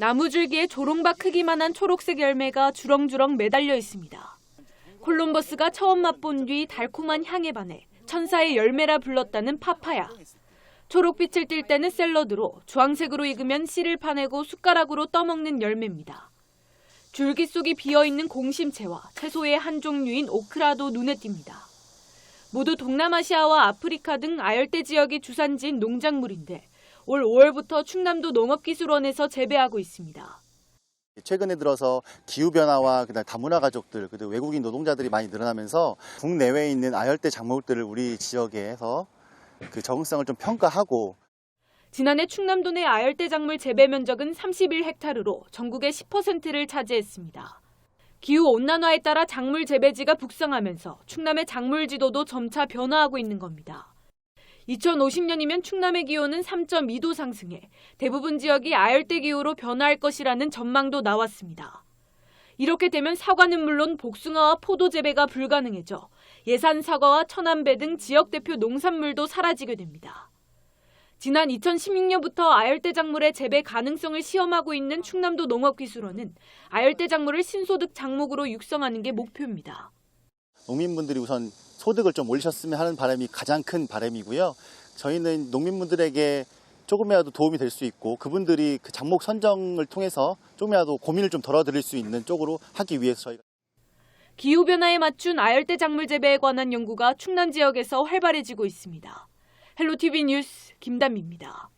나무줄기에 조롱박 크기만한 초록색 열매가 주렁주렁 매달려 있습니다. 콜럼버스가 처음 맛본 뒤 달콤한 향에 반해 천사의 열매라 불렀다는 파파야. 초록빛을 띌 때는 샐러드로, 주황색으로 익으면 씨를 파내고 숟가락으로 떠먹는 열매입니다. 줄기 속이 비어있는 공심채와 채소의 한 종류인 오크라도 눈에 띕니다. 모두 동남아시아와 아프리카 등 아열대 지역이 주산지인 농작물인데 올 5월부터 충남도 농업기술원에서 재배하고 있습니다. 최근에 들어서 기후 변화와 그다음 다문화 가족들 그리고 외국인 노동자들이 많이 늘어나면서 국내외에 있는 아열대 작물들을 우리 지역에서 그 적응성을 좀 평가하고 지난해 충남도 내 아열대 작물 재배 면적은 31헥타르로 전국의 10%를 차지했습니다. 기후 온난화에 따라 작물 재배지가 북상하면서 충남의 작물 지도도 점차 변화하고 있는 겁니다. 2050년이면 충남의 기온은 3.2도 상승해 대부분 지역이 아열대 기후로 변화할 것이라는 전망도 나왔습니다. 이렇게 되면 사과는 물론 복숭아와 포도 재배가 불가능해져 예산 사과와 천안배 등 지역 대표 농산물도 사라지게 됩니다. 지난 2016년부터 아열대 작물의 재배 가능성을 시험하고 있는 충남도 농업기술원은 아열대 작물을 신소득 작목으로 육성하는 게 목표입니다. 농민분들이 우선 소득을 좀 올리셨으면 하는 바람이 가장 큰 바람이고요. 저희는 농민분들에게 조금이라도 도움이 될 수 있고 그분들이 그 작목 선정을 통해서 조금이라도 고민을 좀 덜어드릴 수 있는 쪽으로 하기 위해서 저희가 기후변화에 맞춘 아열대 작물 재배에 관한 연구가 충남 지역에서 활발해지고 있습니다. 헬로티비 뉴스 김담입니다.